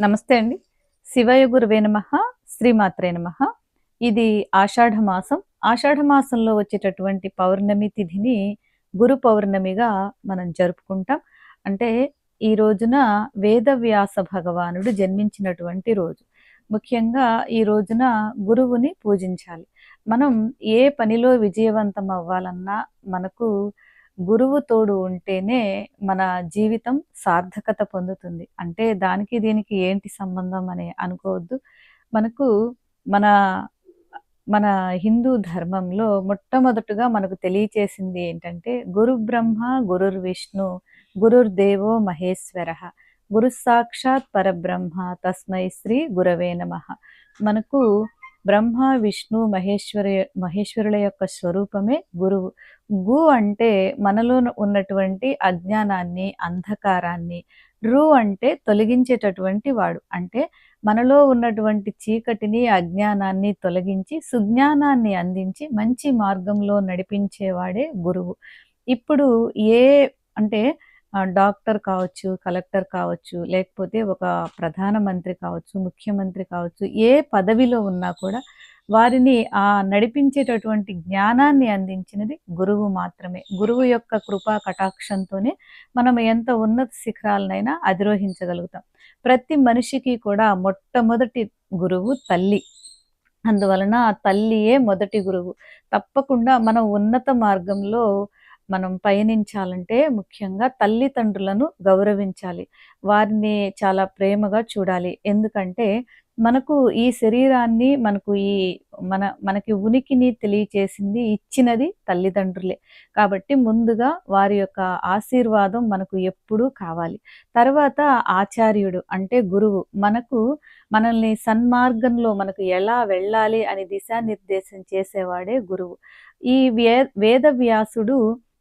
నమస్తే అండి. శివయ గురువే నమ శ్రీమాత్రే నమ. ఇది ఆషాఢ మాసం. ఆషాఢ మాసంలో వచ్చేటటువంటి పౌర్ణమి తిథిని గురు పౌర్ణమిగా మనం జరుపుకుంటాం. అంటే ఈ రోజున వేదవ్యాస భగవానుడు జన్మించినటువంటి రోజు. ముఖ్యంగా ఈ రోజున గురువుని పూజించాలి. మనం ఏ పనిలో విజయవంతం అవ్వాలన్నా మనకు గురువు తోడు ఉంటేనే మన జీవితం సార్థకత పొందుతుంది. అంటే దానికి దీనికి ఏంటి సంబంధం అని అనుకోవద్దు. మనకు మన మన హిందూ ధర్మంలో మొట్టమొదటగా మనకు తెలియచేసింది ఏంటంటే గురు బ్రహ్మ గురుర్ విష్ణు గురుర్దేవో మహేశ్వర. గురు సాక్షాత్ పరబ్రహ్మ తస్మై శ్రీ గురవే నమ. మనకు బ్రహ్మ విష్ణు మహేశ్వర మహేశ్వరుల యొక్క స్వరూపమే గురువు. గు అంటే మనలో ఉన్నటువంటి అజ్ఞానాన్ని అంధకారాన్ని. రు అంటే తొలగించేటటువంటి వాడు. అంటే మనలో ఉన్నటువంటి చీకటిని అజ్ఞానాన్ని తొలగించి సుజ్ఞానాన్ని అందించి మంచి మార్గంలో నడిపించేవాడే గురువు. ఇప్పుడు ఏ అంటే డాక్టర్ కావచ్చు కలెక్టర్ కావచ్చు లేకపోతే ఒక ప్రధానమంత్రి కావచ్చు ముఖ్యమంత్రి కావచ్చు ఏ పదవిలో ఉన్నా కూడా వారిని ఆ నడిపించేటటువంటి జ్ఞానాన్ని అందించినది గురువు మాత్రమే. గురువు యొక్క కృపా కటాక్షంతోనే మనం ఎంత ఉన్నత శిఖరాలనైనా అధిరోహించగలుగుతాం. ప్రతి మనిషికి కూడా మొట్టమొదటి గురువు తల్లి. అందువలన ఆ తల్లియే మొదటి గురువు. తప్పకుండా మనం ఉన్నత మార్గంలో మనం పయనించాలంటే ముఖ్యంగా తల్లిదండ్రులను గౌరవించాలి. వారిని చాలా ప్రేమగా చూడాలి. ఎందుకంటే మనకు ఈ శరీరాన్ని మనకు ఈ మన మనకి ఉనికిని తెలియచేసింది ఇచ్చినది తల్లిదండ్రులే. కాబట్టి ముందుగా వారి యొక్క ఆశీర్వాదం మనకు ఎప్పుడూ కావాలి. తర్వాత ఆచార్యుడు అంటే గురువు. మనకు మనల్ని సన్మార్గంలో మనకు ఎలా వెళ్ళాలి అని దిశానిర్దేశం చేసేవాడే గురువు. ఈ వే వేదవ్యాసుడు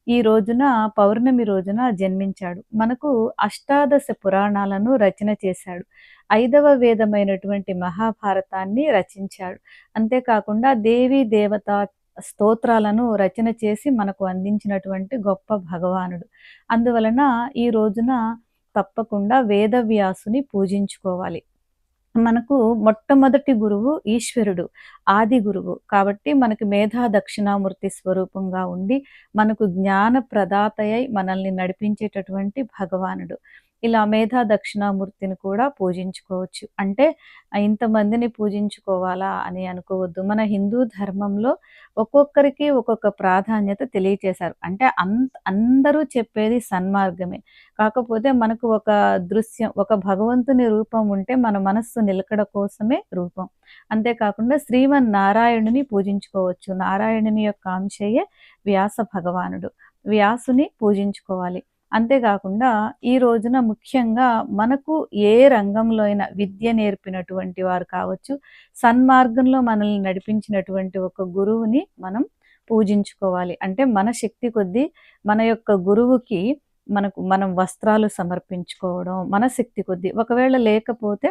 ఈ రోజున పౌర్ణమి రోజున జన్మించాడు. మనకు అష్టాదశ పురాణాలను రచన చేశాడు. ఐదవ వేదమైనటువంటి మహాభారతాన్ని రచించాడు. అంతేకాకుండా దేవీ దేవత స్తోత్రాలను రచన చేసి మనకు అందించినటువంటి గొప్ప భగవానుడు. అందువలన ఈ రోజున తప్పకుండా వేదవ్యాసుని పూజించుకోవాలి. మనకు మొట్టమొదటి గురువు ఈశ్వరుడు ఆది గురువు. కాబట్టి మనకి మేధా దక్షిణామూర్తి స్వరూపంగా ఉండి మనకు జ్ఞాన ప్రదాతయై మనల్ని నడిపించేటటువంటి భగవానుడు. ఇలా మేధా దక్షిణామూర్తిని కూడా పూజించుకోవచ్చు. అంటే ఇంతమందిని పూజించుకోవాలా అని అనుకోవద్దు. మన హిందూ ధర్మంలో ఒక్కొక్కరికి ఒక్కొక్క ప్రాధాన్యత తెలియచేశారు. అంటే అంత అందరూ చెప్పేది సన్మార్గమే. కాకపోతే మనకు ఒక దృశ్యం ఒక భగవంతుని రూపం ఉంటే మన మనస్సు నిలకడ కోసమే రూపం. అంతేకాకుండా శ్రీమన్ నారాయణుని పూజించుకోవచ్చు. నారాయణుని యొక్క అంశయే వ్యాస భగవానుడు. వ్యాసుని పూజించుకోవాలి. అంతేకాకుండా ఈ రోజున ముఖ్యంగా మనకు ఏ రంగంలో అయినా విద్య నేర్పినటువంటి వారు కావచ్చు సన్మార్గంలో మనల్ని నడిపించినటువంటి ఒక గురువుని మనం పూజించుకోవాలి. అంటే మన శక్తి కొద్దీ మన యొక్క గురువుకి మనకు మనం వస్త్రాలు సమర్పించుకోవడం మన శక్తి కొద్దీ ఒకవేళ లేకపోతే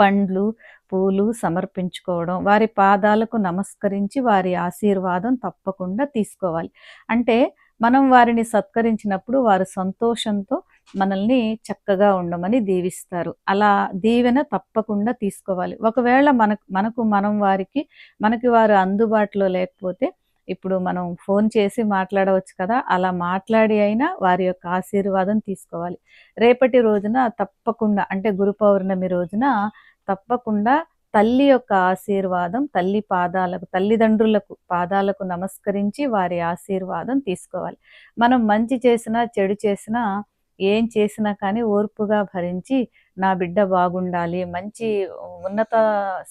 పండ్లు పూలు సమర్పించుకోవడం వారి పాదాలకు నమస్కరించి వారి ఆశీర్వాదం తప్పకుండా తీసుకోవాలి. అంటే మనం వారిని సత్కరించినప్పుడు వారు సంతోషంతో మనల్ని చక్కగా ఉండమని దీవిస్తారు. అలా దీవెన తప్పకుండా తీసుకోవాలి. ఒకవేళ మనకు మనకు మనం వారికి మనకి వారు అందుబాటులో లేకపోతే ఇప్పుడు మనం ఫోన్ చేసి మాట్లాడవచ్చు కదా అలా మాట్లాడి అయినా వారి యొక్క ఆశీర్వాదం తీసుకోవాలి. రేపటి రోజున తప్పకుండా అంటే గురు పౌర్ణమి రోజున తప్పకుండా తల్లి యొక్క ఆశీర్వాదం తల్లి పాదాలకు తల్లిదండ్రులకు పాదాలకు నమస్కరించి వారి ఆశీర్వాదం తీసుకోవాలి. మనం మంచి చేసినా చెడు చేసినా ఏం చేసినా కానీ ఓర్పుగా భరించి నా బిడ్డ బాగుండాలి మంచి ఉన్నత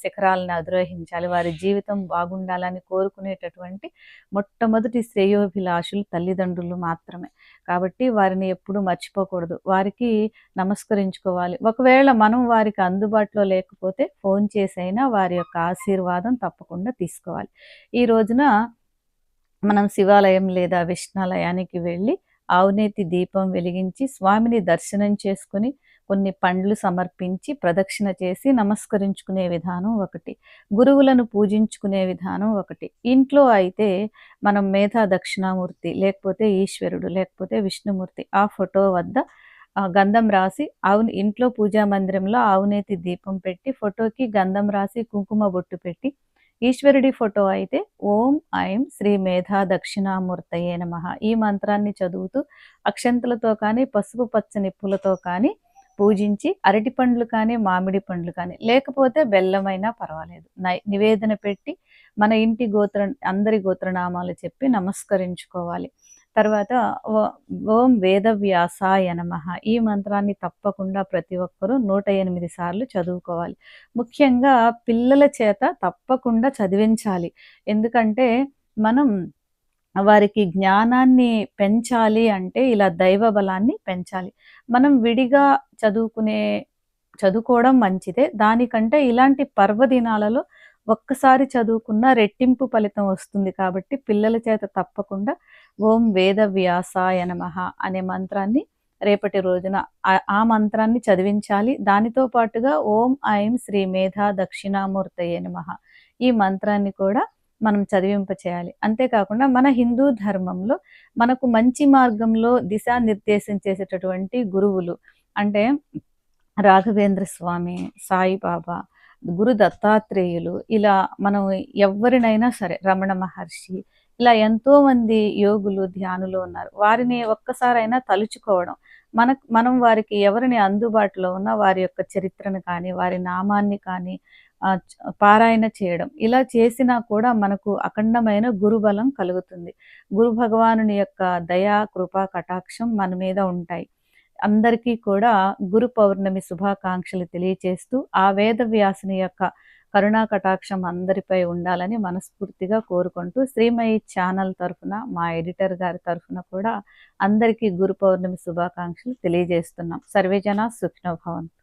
శిఖరాలను అధిరోహించాలి వారి జీవితం బాగుండాలని కోరుకునేటటువంటి మొట్టమొదటి శ్రేయోభిలాషులు తల్లిదండ్రులు మాత్రమే. కాబట్టి వారిని ఎప్పుడూ మర్చిపోకూడదు. వారికి నమస్కరించుకోవాలి. ఒకవేళ మనం వారికి అందుబాటులో లేకపోతే ఫోన్ చేసైనా వారి యొక్క ఆశీర్వాదం తప్పకుండా తీసుకోవాలి. ఈ రోజున మనం శివాలయం లేదా విష్ణాలయానికి వెళ్ళి ఆవునేతి దీపం వెలిగించి స్వామిని దర్శనం చేసుకుని కొన్ని పండ్లు సమర్పించి ప్రదక్షిణ చేసి నమస్కరించుకునే విధానం ఒకటి. గురువులను పూజించుకునే విధానం ఒకటి. ఇంట్లో అయితే మనం మేధా దక్షిణామూర్తి లేకపోతే ఈశ్వరుడు లేకపోతే విష్ణుమూర్తి ఆ ఫోటో వద్ద ఆ, గంధం రాసి ఆవు ఇంట్లో పూజా మందిరంలో ఆవునేతి దీపం పెట్టి ఫోటోకి గంధం రాసి కుంకుమ బొట్టు పెట్టి ఈశ్వరుడి ఫోటో అయితే ఓం ఐం శ్రీ మేధా దక్షిణామూర్తయే నమ. ఈ మంత్రాన్ని చదువుతూ అక్షంతలతో కానీ పసుపు పచ్చని పూలతో కానీ పూజించి అరటి పండ్లు కానీ మామిడి పండ్లు కానీ లేకపోతే బెల్లమైనా పర్వాలేదు. నివేదన పెట్టి మన ఇంటి గోత్ర అందరి గోత్రనామాలు చెప్పి నమస్కరించుకోవాలి. తర్వాత ఓం వేదవ్యాసాయ నమః. ఈ మంత్రాన్ని తప్పకుండా ప్రతి ఒక్కరూ నూట ఎనిమిది సార్లు చదువుకోవాలి. ముఖ్యంగా పిల్లల చేత తప్పకుండా చదివించాలి. ఎందుకంటే మనం వారికి జ్ఞానాన్ని పెంచాలి అంటే ఇలా దైవ బలాన్ని పెంచాలి. మనం విడిగా చదువుకునే చదువుకోవడం మంచిదే. దానికంటే ఇలాంటి పర్వదినాలలో ఒక్కసారి చదువుకున్న రెట్టింపు ఫలితం వస్తుంది కాబట్టి పిల్లల చేత తప్పకుండా ఓం వేద వ్యాసాయ నమః అనే మంత్రాన్ని రేపటి రోజున ఆ- మంత్రాన్ని చదివించాలి. దానితో పాటుగా ఓం ఐం శ్రీ మేధా దక్షిణామూర్తయే నమః ఈ మంత్రాన్ని కూడా మనం చదివింప చేయాలి అంతేకాకుండా మన హిందూ ధర్మంలో మనకు మంచి మార్గంలో దిశానిర్దేశం చేసేటటువంటి గురువులు అంటే రాఘవేంద్ర స్వామి సాయిబాబా గురు దత్తాత్రేయులు ఇలా మనం ఎవరినైనా సరే రమణ మహర్షి ఇలా ఎంతో మంది యోగులు ధ్యానులు ఉన్నారు. వారిని ఒక్కసారైనా తలుచుకోవడం మన మనం వారికి ఎవరిని అందుబాటులో ఉన్న వారి యొక్క చరిత్రను కానీ వారి నామాన్ని కానీ పారాయణ చేయడం ఇలా చేసినా కూడా మనకు అఖండమైన గురుబలం కలుగుతుంది. గురు భగవానుని యొక్క దయా కృపా కటాక్షం మన మీద ఉంటాయి. అందరికీ కూడా గురు పౌర్ణమి శుభాకాంక్షలు తెలియచేస్తూ ఆ వేద వ్యాసుని యొక్క కరుణా కటాక్షం అందరిపై ఉండాలని మనస్ఫూర్తిగా కోరుకుంటూ శ్రీమయి ఛానల్ తరఫున మా ఎడిటర్ గారి తరఫున కూడా అందరికీ గురు పౌర్ణమి శుభాకాంక్షలు తెలియజేస్తున్నాం. సర్వేజన సుఖ్నభవంతు